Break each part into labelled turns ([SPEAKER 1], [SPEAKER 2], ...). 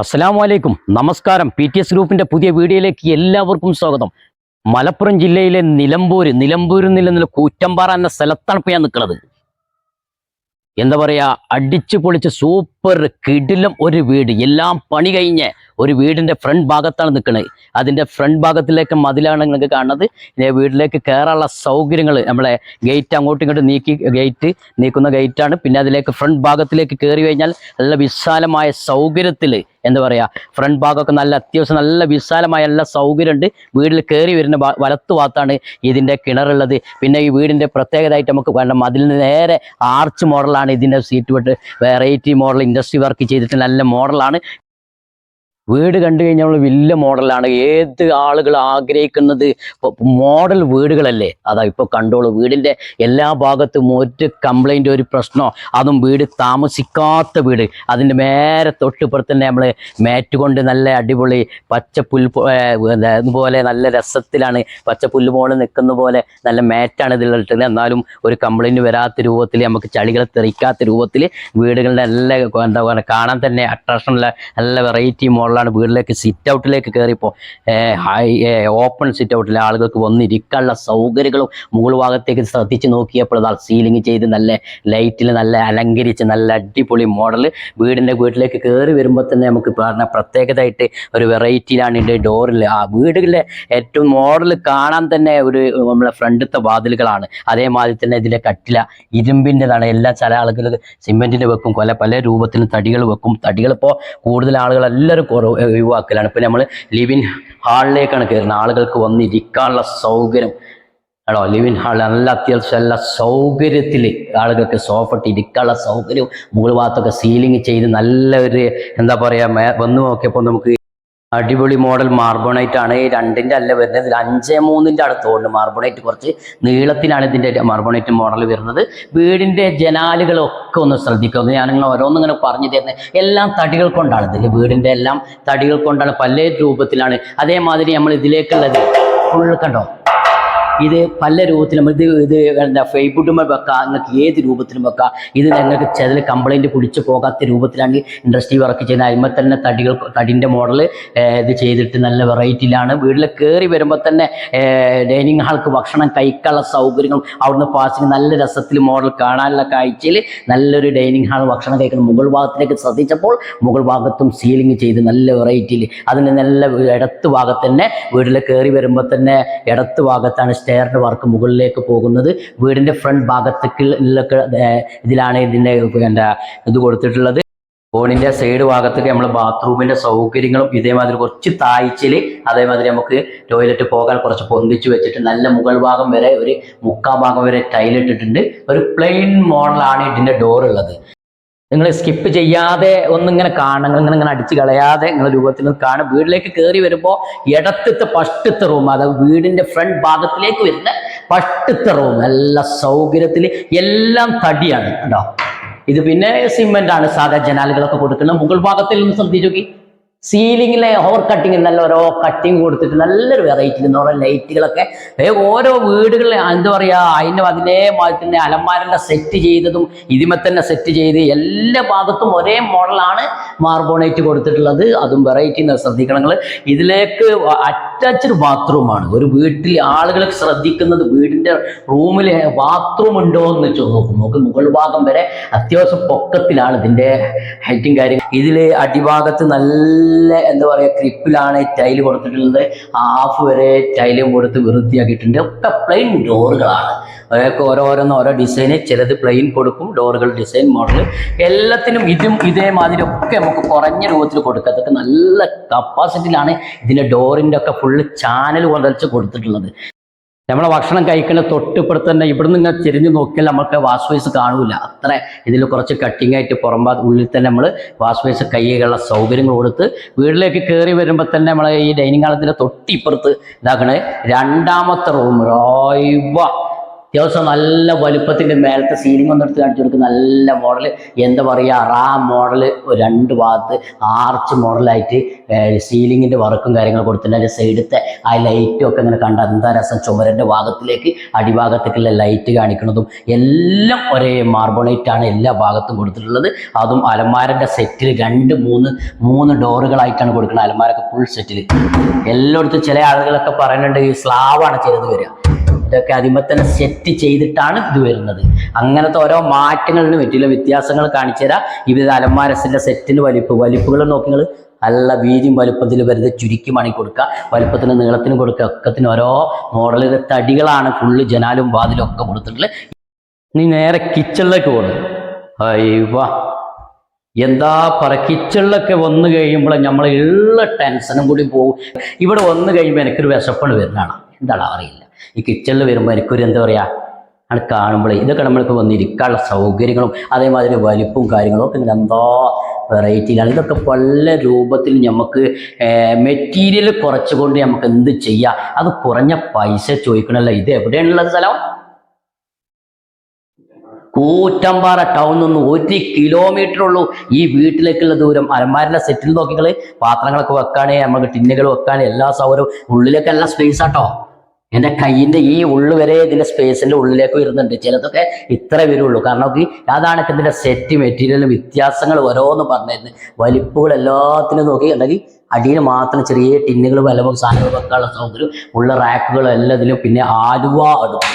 [SPEAKER 1] അസ്സലാമു വലൈക്കും നമസ്കാരം. പി ടി എസ് ഗ്രൂപ്പിന്റെ പുതിയ വീഡിയോയിലേക്ക് എല്ലാവർക്കും സ്വാഗതം. മലപ്പുറം ജില്ലയിലെ നിലമ്പൂര്. നിലമ്പൂരിൽ നിന്നുള്ള കൂറ്റമ്പാറ എന്ന സ്ഥലത്താണ് ഇപ്പൊ ഞാൻ നിൽക്കുന്നത് എന്താ പറയാ? അടിച്ചു പൊളിച്ച് സൂപ്പർ കിടിലം ഒരു വീട്. എല്ലാം പണി കഴിഞ്ഞ് ഒരു വീടിന്റെ ഫ്രണ്ട് ഭാഗത്താണ് നിൽക്കുന്നത് അതിന്റെ ഫ്രണ്ട് ഭാഗത്തിലേക്ക് മതിലാണ് നിങ്ങൾക്ക് കാണുന്നത്. ഇനി വീട്ടിലേക്ക് കയറാനുള്ള സൗകര്യങ്ങൾ നമ്മളെ ഗേറ്റ് അങ്ങോട്ടും ഇങ്ങോട്ടും നീക്കി ഗേറ്റ് നീക്കുന്ന ഗേറ്റാണ് പിന്നെ അതിലേക്ക് ഫ്രണ്ട് ഭാഗത്തിലേക്ക് കയറി കഴിഞ്ഞാൽ നല്ല വിശാലമായ സൗകര്യത്തിൽ എന്താ പറയുക ഫ്രണ്ട് ഭാഗമൊക്കെ നല്ല അത്യാവശ്യം നല്ല വിശാലമായ നല്ല സൗകര്യമുണ്ട്. വീട്ടിൽ കയറി വരുന്ന വലത്ത് ഭാഗത്താണ് ഇതിന്റെ കിണറുള്ളത്. പിന്നെ ഈ വീടിന്റെ പ്രത്യേകതയായിട്ട് നമുക്ക് വേണ്ട മതിലിന് നേരെ ആർച്ച് മോഡലാണ് ഇതിന്റെ സീറ്റ് വിട്ട്. വെറൈറ്റി മോഡൽ ഇൻഡസ്ട്രി വർക്ക് ചെയ്തിട്ട് നല്ല മോഡലാണ് വീട് കണ്ടു കഴിഞ്ഞാൽ നമ്മൾ വലിയ മോഡലാണ്. ഏത് ആളുകൾ ആഗ്രഹിക്കുന്നത്? മോഡൽ വീടുകളല്ലേ? അതാ ഇപ്പോൾ കണ്ടോളൂ. വീടിന്റെ എല്ലാ ഭാഗത്തും ഒരു കംപ്ലൈന്റ് ഒരു പ്രശ്നമോ അതും വീട് താമസിക്കാത്ത വീട്. അതിന്റെ മേരെ തൊട്ടിപ്പുറത്ത് തന്നെ നമ്മൾ മാറ്റ് കൊണ്ട് നല്ല അടിപൊളി പച്ച പോലെ നല്ല രസത്തിലാണ് പച്ചപ്പുല്ല് പോലെ നിൽക്കുന്ന പോലെ നല്ല മാറ്റാണ് ഇതിലിട്ടത് എന്നാലും ഒരു കംപ്ലൈന്റ് വരാത്ത രൂപത്തിൽ നമുക്ക് ചളികളെ തെറിക്കാത്ത രൂപത്തിൽ വീടുകളുടെ നല്ല എന്താ പറയുക കാണാൻ തന്നെ അട്രാക്ഷനുള്ള നല്ല വെറൈറ്റി മോഡലാണ് വീട്ടിലേക്ക് സിറ്റ് ഔട്ടിലേക്ക് കയറിയപ്പോൾ ഹൈ ഓപ്പൺ സിറ്റ് ഔട്ടിൽ ആളുകൾക്ക് വന്നിരിക്കാനുള്ള സൗകര്യങ്ങളും മുകൾ ഭാഗത്തേക്ക് ശ്രദ്ധിച്ച് നോക്കിയപ്പോൾ അതാ സീലിംഗ് ചെയ്ത് നല്ല ലൈറ്റിൽ നല്ല അലങ്കരിച്ച് നല്ല അടിപൊളി മോഡൽ വീടിന്റെ വീട്ടിലേക്ക് കയറി വരുമ്പോൾ തന്നെ നമുക്ക് പറഞ്ഞ പ്രത്യേകതയായിട്ട് ഒരു വെറൈറ്റിയിലാണ് ഇതിന്റെ ഡോറിൽ ആ വീടുകളിലെ ഏറ്റവും മോഡൽ കാണാൻ തന്നെ ഒരു നമ്മളെ ഫ്രണ്ടത്തെ വാതിലുകളാണ്. അതേമാതിരി തന്നെ ഇതിന്റെ കട്ടില ഇരുമ്പിന്റെതാണ്. എല്ലാ ചില ആളുകൾ സിമെന്റിന്റെ വെക്കും കൊല പല രൂപത്തിലും തടികൾ വെക്കും. തടികൾ ഇപ്പോൾ കൂടുതൽ ആളുകൾ എല്ലാവരും ഒഴിവാക്കലാണ്. ഇപ്പം നമ്മൾ ലിവിൻ ഹാളിലേക്കാണ് കയറുന്നത്. ആളുകൾക്ക് വന്നിരിക്കാനുള്ള സൗകര്യം. ആണോ? ലിവിൻ ഹാളിൽ നല്ല അത്യാവശ്യം നല്ല സൗകര്യത്തിൽ ആളുകൾക്ക് സോഫട്ട് ഇരിക്കാനുള്ള സൗകര്യം മുകൾ ഭാഗത്തൊക്കെ സീലിംഗ് ചെയ്ത് നല്ല ഒരു എന്താ പറയുക വന്നു നോക്കിയപ്പോൾ നമുക്ക് അടിപൊളി മോഡൽ മാർബോണൈറ്റ് ആണ്. രണ്ടിന്റെ അല്ല വരുന്നത്. അഞ്ചേ മൂന്നിന്റെ അടുത്തോണ്ട് മാർബോണൈറ്റ് കുറച്ച്. നീളത്തിലാണ് ഇതിന്റെ മാർബോണൈറ്റ് മോഡൽ വരുന്നത്. വീടിന്റെ ജനാലുകളൊക്കെ ഒന്ന് ശ്രദ്ധിക്കുക. നിങ്ങൾ ഓരോന്നും ഇങ്ങനെ പറഞ്ഞു തരുന്നത്. എല്ലാം തടികൾ കൊണ്ടാണ് ഇതിൽ വീടിന്റെ എല്ലാം തടികൾ കൊണ്ടാണ് പല രൂപത്തിലാണ്. അതേമാതിരി നമ്മൾ ഇതിലേക്കുള്ളത്. ഫുൾ കണ്ടോ? ഇത് പല രൂപത്തിലും ഇത് ഇത് എന്താ ഫേസ്ബുക്കുമ്പോൾ വെക്കാം നിങ്ങൾക്ക് ഏത് രൂപത്തിലും വെക്കാം. ഇത് നിങ്ങൾക്ക് ചില കംപ്ലൈന്റ് കുടിച്ച് പോകാത്ത രൂപത്തിലാണ് ഇൻഡസ്ട്രി വർക്ക് ചെയ്യുന്നത് അതിന്മേൽ തന്നെ തടികൾ തടിന്റെ മോഡൽ ഇത് ചെയ്തിട്ട് നല്ല വെറൈറ്റിയിലാണ് വീട്ടിൽ കയറി വരുമ്പോൾ തന്നെ ഡൈനിങ് ഹാൾക്ക് ഭക്ഷണം കഴിക്കാനുള്ള സൗകര്യങ്ങളും അവിടുന്ന് പാസിങ് നല്ല രസത്തിൽ മോഡൽ കാണാനുള്ള കാഴ്ചയിൽ നല്ലൊരു ഡൈനിങ് ഹാൾ ഭക്ഷണം കഴിക്കണം. മുകൾ ഭാഗത്തിലേക്ക് ശ്രദ്ധിച്ചപ്പോൾ മുകൾ ഭാഗത്തും സീലിംഗ് ചെയ്ത് നല്ല വെറൈറ്റിയിൽ അതിന് നല്ല ഇടത്ത് ഭാഗത്ത് തന്നെ വീട്ടിൽ കയറി വരുമ്പോൾ തന്നെ ഇടത്ത് ഭാഗത്താണ് സ്റ്റെയറിന്റെ വർക്ക് മുകളിലേക്ക് പോകുന്നത് വീടിന്റെ ഫ്രണ്ട് ഭാഗത്തേക്ക് ഇതിലാണ് ഇതിന്റെ എന്താ ഇത് കൊടുത്തിട്ടുള്ളത്. ഫോണിന്റെ സൈഡ് ഭാഗത്തേക്ക് നമ്മൾ ബാത്റൂമിന്റെ സൗകര്യങ്ങളും ഇതേമാതിരി കുറച്ച് താഴ്ചയിൽ അതേമാതിരി നമുക്ക് ടോയ്ലറ്റ് പോകാൻ കുറച്ച് പൊന്തിച്ച് വെച്ചിട്ട് നല്ല മുകൾ ഭാഗം വരെ ഒരു മുക്കാൽ ഭാഗം വരെ ടൈലിട്ടിട്ടുണ്ട് ഒരു പ്ലെയിൻ മോഡലാണ് ഇതിന്റെ ഡോർ ഉള്ളത് നിങ്ങൾ സ്കിപ്പ് ചെയ്യാതെ ഒന്നിങ്ങനെ കാണണം. ഇങ്ങനെ ഇങ്ങനെ അടിച്ച് കളയാതെ നിങ്ങൾ രൂപത്തിൽ കാണും. വീട്ടിലേക്ക് കയറി വരുമ്പോൾ ഇടത്തത്തെ പഷ്ടത്തെ റൂം അതായത് വീടിന്റെ ഫ്രണ്ട് ഭാഗത്തിലേക്ക് വരുന്ന പഷ്ടത്തെ റൂം എല്ലാ സൗകര്യത്തിൽ എല്ലാം തടിയാണ് കേട്ടോ ഇത് പിന്നെ സിമെന്റ് ആണ്. സാധാ ജനാലുകളൊക്കെ കൊടുക്കുന്നത്. മുകൾ ഭാഗത്തിൽ നിന്ന് ശ്രദ്ധിച്ചു നോക്കി സീലിങ്ങിലെ ഓവർ കട്ടിങ് നല്ല ഓരോ കട്ടിങ് കൊടുത്തിട്ട് നല്ലൊരു വെറൈറ്റി ഓരോ ലൈറ്റുകളൊക്കെ ഓരോ വീടുകളിൽ എന്താ പറയുക അതിന്റെ അതിലേ മാതിരി തന്നെ സെറ്റ് ചെയ്തതും ഇതിമെ തന്നെ സെറ്റ് ചെയ്ത് എല്ലാ ഭാഗത്തും ഒരേ മോഡലാണ് മാർബോണേറ്റ് കൊടുത്തിട്ടുള്ളത്. അതും വെറൈറ്റി ശ്രദ്ധിക്കണം നിങ്ങൾ ഇതിലേക്ക് അറ്റാച്ച്ഡ് ബാത്റൂമാണ് ഒരു വീട്ടിൽ ആളുകൾ ശ്രദ്ധിക്കുന്നത് വീടിന്റെ റൂമിൽ ബാത്റൂം ഉണ്ടോ എന്ന് നോക്കും. നോക്ക് മുകൾ ഭാഗം വരെ അത്യാവശ്യം പൊക്കത്തിലാണ് ഇതിന്റെ ഹൈറ്റും കാര്യം ഇതിൽ അടിഭാഗത്ത് നല്ല എന്താ പറയുക ക്രിപ്പിലാണ് ടൈൽ കൊടുത്തിട്ടുള്ളത്. ഹാഫ് വരെ ടൈലും കൊടുത്ത് വൃത്തിയാക്കിയിട്ടുണ്ട്. ഒക്കെ പ്ലെയിൻ ഡോറുകളാണ്. അതൊക്കെ ഓരോരോന്ന് ഓരോ ഡിസൈന് ചിലത് പ്ലെയിൻ കൊടുക്കും ഡോറുകൾ ഡിസൈൻ മോഡൽ എല്ലാത്തിനും ഇതും ഇതേമാതിരി ഒക്കെ നമുക്ക് കുറഞ്ഞ രൂപത്തിൽ കൊടുക്കുക അതൊക്കെ നല്ല കപ്പാസിറ്റിയിലാണ് ഇതിന്റെ ഡോറിന്റെ ഒക്കെ ഫുള്ള് ചാനൽ കൊണ്ടച്ച് കൊടുത്തിട്ടുള്ളത്. നമ്മളെ ഭക്ഷണം കഴിക്കുന്ന തൊട്ടിപ്പുറത്ത് തന്നെ ഇവിടുന്ന് ഇങ്ങനെ തിരിഞ്ഞു നോക്കിയാൽ നമുക്ക് വാഷ് വേസ് കാണൂല. അത്ര ഇതിൽ കുറച്ച് കട്ടിങ് ആയിട്ട് പുറമ്പാ ഉള്ളിൽ തന്നെ നമ്മൾ വാഷ് വേസ് കൈകളുള്ള സൗകര്യങ്ങൾ കൊടുത്ത് വീട്ടിലേക്ക് കയറി വരുമ്പോൾ തന്നെ നമ്മളെ ഈ ഡൈനിങ് ഹാളത്തിന്റെ തൊട്ടിപ്പുറത്ത് ഇതാക്കണേ. രണ്ടാമത്തെ റൂം റോയ്വ അത്യാവശ്യം നല്ല വലുപ്പത്തിന്റെ മേലത്തെ സീലിംഗ് ഒന്ന് എടുത്ത് കാണിച്ചു കൊടുക്കും. നല്ല മോഡൽ എന്താ പറയുക റാ മോഡൽ രണ്ട് ഭാഗത്ത് ആർച്ച് മോഡലായിട്ട് സീലിങ്ങിന്റെ വർക്കും കാര്യങ്ങളും കൊടുത്തിട്ടുണ്ട്. അതിന്റെ സൈഡത്തെ ആ ലൈറ്റും ഒക്കെ ഇങ്ങനെ കണ്ട എന്താ രസം? ചുമരന്റെ ഭാഗത്തിലേക്ക് അടിഭാഗത്തേക്കുള്ള ലൈറ്റ് കാണിക്കുന്നതും എല്ലാം ഒരേ മാർബോണേറ്റാണ് എല്ലാ ഭാഗത്തും കൊടുത്തിട്ടുള്ളത്. അതും അലമാരന്റെ സെറ്റിൽ രണ്ട് മൂന്ന് മൂന്ന് ഡോറുകളായിട്ടാണ് കൊടുക്കുന്നത്. അലമാരൊക്കെ ഫുൾ സെറ്റിൽ എല്ലായിടത്തും ചില ആളുകളൊക്കെ പറയുന്നുണ്ട് ഈ സ്ലാവാണ് ചെയ്തത് വരിക. ഇതൊക്കെ അതിമ സെറ്റ് ചെയ്തിട്ടാണ് ഇത് വരുന്നത്. അങ്ങനത്തെ ഓരോ മാറ്റങ്ങളിലും പറ്റിയുള്ള വ്യത്യാസങ്ങൾ കാണിച്ചു തരാം. ഇത് അലമാരസിന്റെ സെറ്റിന് വലിപ്പ് വലിപ്പുകൾ നോക്കി നിങ്ങൾ നല്ല വീതിയും വലുപ്പത്തിൽ വരുന്നത് ചുരുക്കി മണി കൊടുക്കുക. വലുപ്പത്തിന് നീളത്തിന് കൊടുക്കുക. ഒക്കത്തിന് ഓരോ മോഡലിലെ തടികളാണ് ഫുള്ള് ജനാലും വാതിലും ഒക്കെ കൊടുത്തിട്ടുള്ളത്. നീ നേരെ കിച്ചണിലേക്ക് പോകുന്നു അയ്യോ എന്താ പറ കിച്ചണിലൊക്കെ വന്നു കഴിയുമ്പോൾ നമ്മൾ ഉള്ള ടെൻഷനും കൂടി പോകും ഇവിടെ വന്നു കഴിയുമ്പോൾ എനിക്കൊരു വിശപ്പണ് വരുന്നതാണ് എന്താണ് അറിയില്ല ഈ കിച്ചണിൽ വരുമ്പോൾ എനിക്കൊരു എന്താ പറയുക ആണ് കാണുമ്പോൾ ഇതൊക്കെ നമ്മൾക്ക് വന്നിരിക്കാനുള്ള സൗകര്യങ്ങളും അതേമാതിരി വലിപ്പവും കാര്യങ്ങളും ഒക്കെ ഇങ്ങനെ എന്തോ വെറൈറ്റിയിലാണ് ഇതൊക്കെ പല രൂപത്തിൽ നമുക്ക് മെറ്റീരിയൽ കുറച്ചുകൊണ്ട് നമുക്ക് എന്ത് ചെയ്യാം അത് കുറഞ്ഞ പൈസ ചോദിക്കണമല്ലോ ഇത് എവിടെയാണുള്ളത് സ്ഥലം? കൂറ്റമ്പാറ ടൗണിൽ നിന്ന് ഒരു കിലോമീറ്റർ ഉള്ളൂ ഈ വീട്ടിലേക്കുള്ള ദൂരം. അലമാരിലെ സെറ്റിൽ നോക്കിക്കൾ. പാത്രങ്ങളൊക്കെ വെക്കാനേ നമുക്ക് ടിന്നുകൾ വെക്കാനേ എല്ലാ സൗകര്യവും. ഉള്ളിലേക്ക് എല്ലാം സ്പേസ് ആട്ടോ എന്റെ കയ്യിന്റെ ഈ ഉള്ളു വരെ ഇതിന്റെ സ്പേസിന്റെ ഉള്ളിലേക്ക് വരുന്നുണ്ട്. ചിലതൊക്കെ ഇത്ര വരുള്ളൂ. കാരണം നോക്കി അതാണ് ഇതിന്റെ സെറ്റ് മെറ്റീരിയലും വ്യത്യാസങ്ങൾ ഓരോന്ന് പറഞ്ഞിരുന്നു. വലിപ്പുകൾ എല്ലാത്തിനും നോക്കി ഉണ്ടെങ്കിൽ അടിയിൽ മാത്രം ചെറിയ ടിന്നുകൾ വില സാധനങ്ങൾ വെക്കാനുള്ള സൗകര്യം ഉള്ള റാക്കുകൾ എല്ലാത്തിലും പിന്നെ ആലുവ അടുപ്പ്.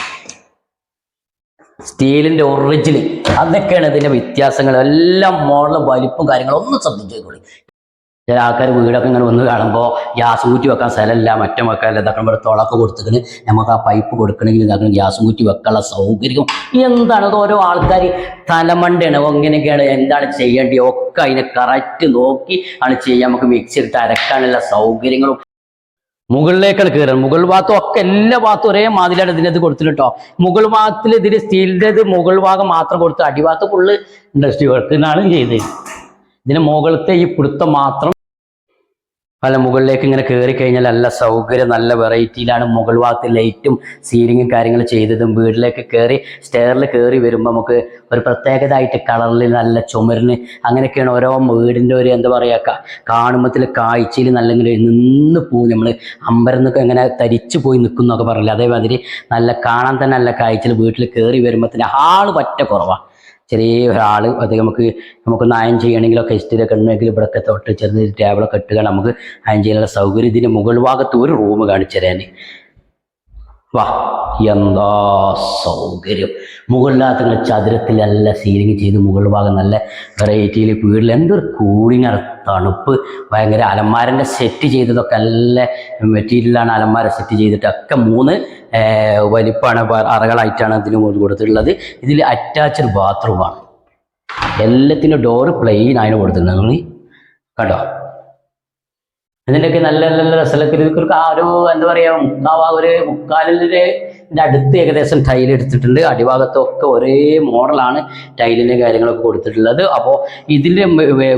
[SPEAKER 1] സ്റ്റീലിന്റെ ഒറിജിനൽ അതൊക്കെയാണ് ഇതിന്റെ വ്യത്യാസങ്ങൾ. എല്ലാം മോഡലും വലിപ്പും കാര്യങ്ങളും ഒന്നും ശ്രദ്ധിച്ചേക്കോളി ചില ആൾക്കാർ വീടൊക്കെ ഇങ്ങനെ വന്ന് കാണുമ്പോൾ ഗ്യാസ് കൂറ്റി വെക്കാൻ സ്ഥലമില്ല മറ്റം വെക്കാനില്ല ഇതൊക്കെ ഇവിടെ തുളക്ക് നമുക്ക് ആ പൈപ്പ് കൊടുക്കണമെങ്കിൽ ഇതാക്കണം ഗ്യാസ് കൂറ്റി വെക്കാനുള്ള സൗകര്യം. എന്താണ്? ഓരോ ആൾക്കാർ തലമണ്ടയാണ്. എങ്ങനെയൊക്കെയാണ് എന്താണ് ചെയ്യേണ്ടത്? ഒക്കെ അതിനെ കറക്റ്റ് നോക്കി ആണ് ചെയ്യാൻ നമുക്ക് മിക്സി ഇട്ട് അരക്കാനുള്ള സൗകര്യങ്ങളും. മുകളിലേക്കാണ് കയറുന്നത് മുകൾ ഭാഗത്തും ഒക്കെ എല്ലാ ഭാഗത്തും ഒരേ മാതിരിയാണ് ഇത് കൊടുത്തിട്ടോ മുകൾ ഭാഗത്തിൽ ഇതിന് സ്റ്റീലിന്റെത് മുകൾ ഭാഗം മാത്രം കൊടുത്ത് അടിഭാഗത്ത് ഫുള്ള് ഇൻഡസ്ട്രി വർക്ക് എന്നാണ് ചെയ്തത്. ഇതിന് മുകളിലത്തെ ഈ പിടുത്തം മാത്രം പല മുകളിലേക്ക് ഇങ്ങനെ കയറി കഴിഞ്ഞാൽ നല്ല സൗകര്യം നല്ല വെറൈറ്റിയിലാണ് മുകൾ ഭാഗത്ത് ലൈറ്റും സീലിങ്ങും കാര്യങ്ങൾ ചെയ്തതും. വീട്ടിലേക്ക് കയറി സ്റ്റെയറിൽ കയറി വരുമ്പോൾ നമുക്ക് ഒരു പ്രത്യേകതയായിട്ട് കളറിൽ നല്ല ചുമരിന് അങ്ങനെയൊക്കെയാണ് ഓരോ വീടിന്റെ ഒരു എന്താ പറയുക കാണുമ്പത്തിൽ കാഴ്ചയിൽ നല്ല ഇങ്ങനെ നിന്ന് പോകും നമ്മൾ അമ്പരന്നൊക്കെ ഇങ്ങനെ തരിച്ചു പോയി നിൽക്കും എന്നൊക്കെ പറയില്ല അതേമാതിരി നല്ല കാണാൻ തന്നെ നല്ല കാഴ്ചയിൽ വീട്ടിൽ കയറി വരുമ്പോൾ തന്നെ ആൾ പറ്റ കുറവാണ് ചെറിയ ഒരാൾ അത് നമുക്ക് നമുക്കൊന്ന് അയൺ ചെയ്യണമെങ്കിലൊക്കെ ഇസ്റ്റിലൊക്കെ ഉണ്ടെങ്കിൽ ഇവിടെയൊക്കെ തൊട്ട് ചെറിയ ടേബിളൊക്കെ ഇട്ടുക നമുക്ക് അയൻ ചെയ്യാനുള്ള സൗകര്യം ഇതിന്റെ മുകൾ ഭാഗത്ത് ഒരു റൂം കാണിച്ചു തരാൻ വാ. എന്താ സൗകര്യം? മുകളിലാത്ത നിങ്ങൾ ചതുരത്തിൽ നല്ല സീലിംഗ് ചെയ്ത് മുകൾ ഭാഗം നല്ല വെറൈറ്റിയിൽ വീട്ടിൽ എന്തൊരു കൂളിങ് തണുപ്പ് ഭയങ്കര അലമാരന്റെ സെറ്റ് ചെയ്തതൊക്കെ നല്ല മെറ്റീരിയലാണ് അലമാര സെറ്റ് ചെയ്തിട്ട് ഒക്കെ മൂന്ന് വലിപ്പാണ് അറകളായിട്ടാണ് ഇതിന് കൊടുത്തിട്ടുള്ളത്. ഇതിൽ അറ്റാച്ച്ഡ് ബാത്റൂമാണ് എല്ലാത്തിനും ഡോറ് പ്ലെയിൻ ആയിട്ട് കൊടുത്തിട്ടുണ്ട് കണ്ടോ? ഇതിന്റെയൊക്കെ നല്ല നല്ല രസലത്തിൽ ഇതൊക്കെ ഒരു ആ ഒരു എന്താ പറയാ മുക്കാവാ ഒരു മുക്കാലിന്റെ അടുത്ത് ഏകദേശം ടൈൽ എടുത്തിട്ടുണ്ട്. അടിഭാഗത്തൊക്കെ ഒരേ മോഡലാണ് ടൈലിന്റെ കാര്യങ്ങളൊക്കെ കൊടുത്തിട്ടുള്ളത്. അപ്പോൾ ഇതിന്റെ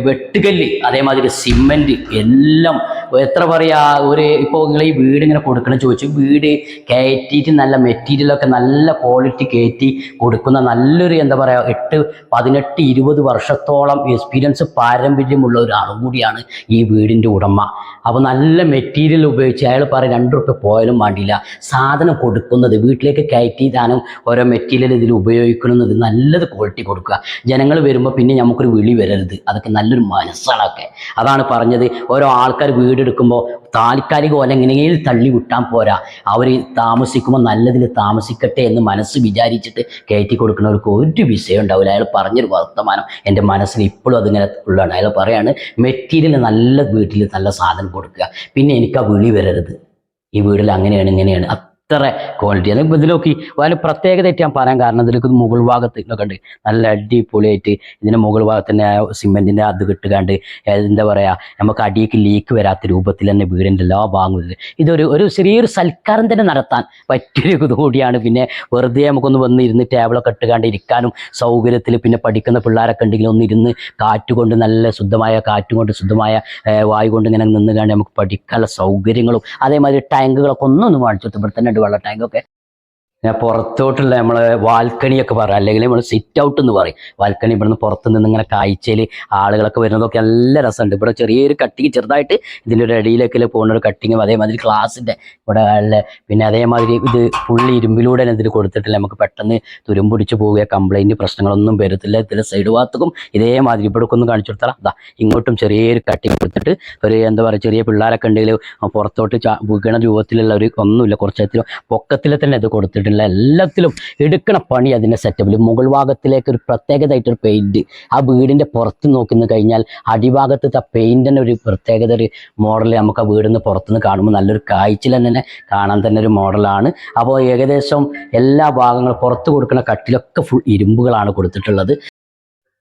[SPEAKER 1] വെട്ടുകല്ല് അതേമാതിരി സിമെന്റ് എല്ലാം എത്ര പറയാ ഒരു ഇപ്പോൾ നിങ്ങൾ ഈ വീട് ഇങ്ങനെ കൊടുക്കണം ചോദിച്ചു. വീട് കയറ്റിയിട്ട് നല്ല മെറ്റീരിയലൊക്കെ നല്ല ക്വാളിറ്റി കയറ്റി കൊടുക്കുന്ന നല്ലൊരു എന്താ പറയുക എട്ട് പതിനെട്ട് ഇരുപത് വർഷത്തോളം എക്സ്പീരിയൻസ് പാരമ്പര്യമുള്ള ഒരാളും കൂടിയാണ് ഈ വീടിന്റെ ഉടമ. അപ്പോൾ നല്ല മെറ്റീരിയൽ ഉപയോഗിച്ച് അയാൾ പറയും രണ്ട് റുപ്യ പോയാലും വേണ്ടിയില്ല. സാധനം കൊടുക്കുന്നത് വീട്ടിലേക്ക് കയറ്റി ദാനം ഓരോ മെറ്റീരിയൽ ഇതിൽ ഇത് നല്ലത് ക്വാളിറ്റി കൊടുക്കുക. ജനങ്ങൾ വരുമ്പോൾ പിന്നെ നമുക്കൊരു വിളി വരരുത്. അതൊക്കെ നല്ലൊരു മനസ്സാണൊക്കെ അതാണ് പറഞ്ഞത്. ഓരോ ആൾക്കാർ വീടെടുക്കുമ്പോൾ താൽക്കാലിക ഓല എങ്ങനെയും തള്ളി വിട്ടാൻ പോരാ. അവർ താമസിക്കുമ്പോൾ നല്ലതിൽ താമസിക്കട്ടെ എന്ന് മനസ്സ് വിചാരിച്ചിട്ട് കയറ്റി കൊടുക്കുന്നവർക്ക് ഒരു വിഷയം ഉണ്ടാവില്ല. അയാൾ പറഞ്ഞൊരു വർത്തമാനം എന്റെ മനസ്സിൽ ഇപ്പോഴും അതിങ്ങനെ ഉള്ളതാണ്. അയാൾ പറയാണ് മെറ്റീരിയൽ നല്ല വീട്ടിൽ നല്ല സാധനം കൊടുക്കുക. പിന്നെ എനിക്ക് ആ വിളി വരരുത്. ഈ വീട്ടിൽ അങ്ങനെയാണ് ഇങ്ങനെയാണ്. അത്ര ക്വാളിറ്റി അത് ഇതിലൊക്കെ അതിന് പ്രത്യേകതയായിട്ട് ഞാൻ പറയാൻ കാരണം ഇതിലേക്ക് മുകൾ ഭാഗത്ത് ഒക്കെ ഉണ്ട് നല്ല അടിപൊളിയായിട്ട് ഇതിന്റെ മുകൾ ഭാഗത്തിന്റെ സിമെന്റിന്റെ അത് കിട്ടുകാണ്ട് എന്താ പറയുക നമുക്ക് അടിയേക്ക് ലീക്ക് വരാത്ത രൂപത്തിൽ തന്നെ വീടിന്റെ എല്ലാ ഭാഗങ്ങളും ഇതൊരു ഒരു ചെറിയൊരു സൽക്കാരം തന്നെ നടത്താൻ പറ്റിയൊരു ഇത് കൂടിയാണ്. പിന്നെ വെറുതെ നമുക്കൊന്ന് വന്ന് ഇരുന്ന് ടേബിളൊക്കെ ഇട്ടുകാണ്ട് ഇരിക്കാനും സൗകര്യത്തിൽ പിന്നെ പഠിക്കുന്ന പിള്ളേരൊക്കെ ഉണ്ടെങ്കിൽ ഒന്ന് ഇരുന്ന് കാറ്റ് കൊണ്ട് നല്ല ശുദ്ധമായ കാറ്റും കൊണ്ട് ശുദ്ധമായ വായു കൊണ്ട് ഇങ്ങനെ നിന്ന് കണ്ട് നമുക്ക് പഠിക്കാനുള്ള സൗകര്യങ്ങളും അതേമാതിരി ടാങ്കുകളൊക്കെ ഒന്നും ഒന്ന് വാങ്ങിച്ചു ഇവിടെ തന്നെ ഉണ്ട് വെള്ള ടാങ്കൊക്കെ ഞാൻ പുറത്തോട്ടുള്ള നമ്മളെ വാൽക്കണിയൊക്കെ പറയും. അല്ലെങ്കിൽ നമ്മൾ സിറ്റ് ഔട്ട് എന്ന് പറയും. വാൽക്കണി ഇവിടുന്ന് പുറത്ത് നിന്ന് ഇങ്ങനെ കാഴ്ചയിൽ ആളുകളൊക്കെ വരുന്നതൊക്കെ നല്ല രസമുണ്ട്. ഇവിടെ ചെറിയൊരു കട്ടിങ് ചെറുതായിട്ട് ഇതിന്റെ ഒരു അടിയിലേക്ക് പോകുന്ന ഒരു കട്ടിങ്ങും അതേമാതിരി ഗ്ലാസിന്റെ ഇവിടെ പിന്നെ അതേമാതിരി ഇത് പുള്ളി ഇരുമ്പിലൂടെ തന്നെ ഇതിൽ കൊടുത്തിട്ടില്ല. നമുക്ക് പെട്ടെന്ന് തുരുമ്പിടിച്ച് പോവുക കംപ്ലൈന്റ് പ്രശ്നങ്ങളൊന്നും വരത്തില്ല. ഇതിലെ സൈഡ് ഭാഗത്തേക്കും ഇതേമാതിരി ഇവിടെ ഒന്ന് കാണിച്ചു കൊടുത്താൽ അതാ ഇങ്ങോട്ടും ചെറിയൊരു കട്ടിങ് കൊടുത്തിട്ട് ഒരു എന്താ പറയുക ചെറിയ പിള്ളേരൊക്കെ ഉണ്ടെങ്കിൽ പുറത്തോട്ട് വീകണ രൂപത്തിലുള്ള ഒരു ഒന്നുമില്ല. കുറച്ചു പൊക്കത്തിൽ തന്നെ ഇത് കൊടുത്തിട്ടില്ല എല്ലാത്തിലും എടുക്കണ പണി അതിന്റെ സെറ്റപ്പിൽ മുകൾ ഭാഗത്തിലേക്ക് ഒരു പ്രത്യേകതയായിട്ടൊരു പെയിന്റ് ആ വീടിന്റെ പുറത്ത് നോക്കുന്ന കഴിഞ്ഞാൽ അടിഭാഗത്തെ പെയിന്റിന്റെ ഒരു പ്രത്യേകത ഒരു മോഡൽ നമുക്ക് ആ വീടിന്ന് പുറത്തുനിന്ന് കാണുമ്പോൾ നല്ലൊരു കാഴ്ചയിൽ തന്നെ കാണാൻ തന്നെ ഒരു മോഡലാണ് അപ്പോൾ ഏകദേശം എല്ലാ ഭാഗങ്ങളും പുറത്ത് കൊടുക്കുന്ന കട്ടിലൊക്കെ ഫുൾ ഇരുമ്പുകളാണ് കൊടുത്തിട്ടുള്ളത്.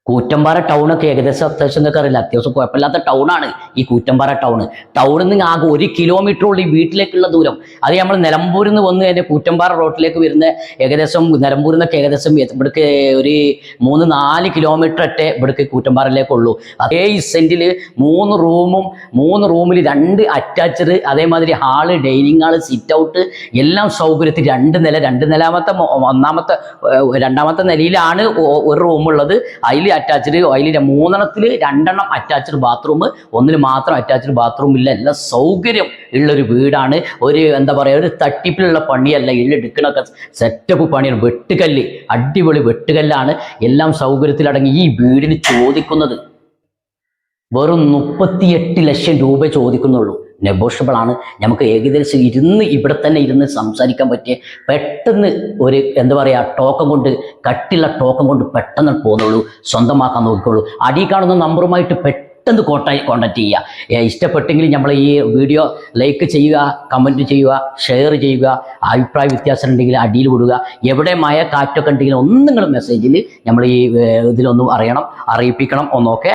[SPEAKER 1] കൂറ്റമ്പാറ ടൗണൊക്കെ ഏകദേശം അത്യാവശ്യം നിങ്ങൾക്ക് അറിയില്ല. അത്യാവശ്യം കുഴപ്പമില്ലാത്ത ടൗണാണ് ഈ കൂറ്റമ്പാറ ടൗൺ ടൗണിൽ നിന്ന് ആകെ ഒരു കിലോമീറ്റർ ഉള്ളൂ ഈ വീട്ടിലേക്കുള്ള ദൂരം. അത് നമ്മൾ നിലമ്പൂരിൽ നിന്ന് വന്ന് കഴിഞ്ഞാൽ കൂറ്റമ്പാറ റോഡിലേക്ക് വരുന്ന ഏകദേശം നിലമ്പൂരിൽ നിന്നൊക്കെ ഏകദേശം ഇവിടേക്ക് ഒരു മൂന്ന് നാല് കിലോമീറ്റർ ഒറ്റേ ഇവിടേക്ക് കൂറ്റമ്പാറയിലേക്കുള്ളൂ അതേ ഈ സെന്റിൽ മൂന്ന് റൂമും മൂന്ന് റൂമിൽ രണ്ട് അറ്റാച്ച്ഡ് അതേമാതിരി hall dining hall sit out എല്ലാം സൗകര്യത്തിൽ രണ്ട് നില രണ്ട് നിലാമത്തെ ഒന്നാമത്തെ രണ്ടാമത്തെ നിലയിലാണ് ഒരു റൂമുള്ളത് അതിൽ അറ്റാച്ച്ഡ് അതിൽ മൂന്നെണ്ണത്തിൽ രണ്ടെണ്ണം അറ്റാച്ച്ഡ് ബാത്റൂം ഒന്നിൽ മാത്രം അറ്റാച്ച്ഡ് ബാത്റൂം ഇല്ല. എല്ലാം സൗകര്യം ഉള്ളൊരു വീടാണ്. ഒരു എന്താ പറയുക ഒരു തട്ടിപ്പിലുള്ള പണിയല്ല. ഇല്ല എടുക്കണൊക്കെ സെറ്റപ്പ് പണിയാണ്. വെട്ടുകല്ല് അടിപൊളി വെട്ടുകല്ലാണ്. എല്ലാം സൗകര്യത്തിലടങ്ങി ഈ വീടിന് ചോദിക്കുന്നത് വെറും മുപ്പത്തിയെട്ട് ലക്ഷം രൂപ ചോദിക്കുന്നുള്ളൂ. നെഗോഷ്യബിൾ ആണ്. നമുക്ക് ഏകദേശം ഇരുന്ന് ഇവിടെ തന്നെ ഇരുന്ന് സംസാരിക്കാൻ പറ്റിയ പെട്ടെന്ന് ഒരു എന്താ പറയുക ടോക്കൺ കൊണ്ട് കട്ടിയുള്ള ടോക്കൺ കൊണ്ട് പെട്ടെന്ന് പോകുന്നുള്ളൂ സ്വന്തമാക്കാൻ നോക്കിക്കോളൂ. അടി കാണുന്ന നമ്പറുമായിട്ട് പെട്ടെന്ന് കോട്ടായി കോണ്ടാക്ട് ചെയ്യുക. ഇഷ്ടപ്പെട്ടെങ്കിൽ നമ്മൾ ഈ വീഡിയോ ലൈക്ക് ചെയ്യുക കമന്റ് ചെയ്യുക ഷെയർ ചെയ്യുക അഭിപ്രായ വ്യത്യാസം ഉണ്ടെങ്കിൽ അടിയിൽ വിടുക. എവിടെ മഴ കാറ്റൊക്കെ ഉണ്ടെങ്കിൽ ഒന്നും നിങ്ങൾ മെസ്സേജിൽ നമ്മൾ ഈ ഇതിലൊന്നും അറിയണം അറിയിപ്പിക്കണം ഒന്നൊക്കെ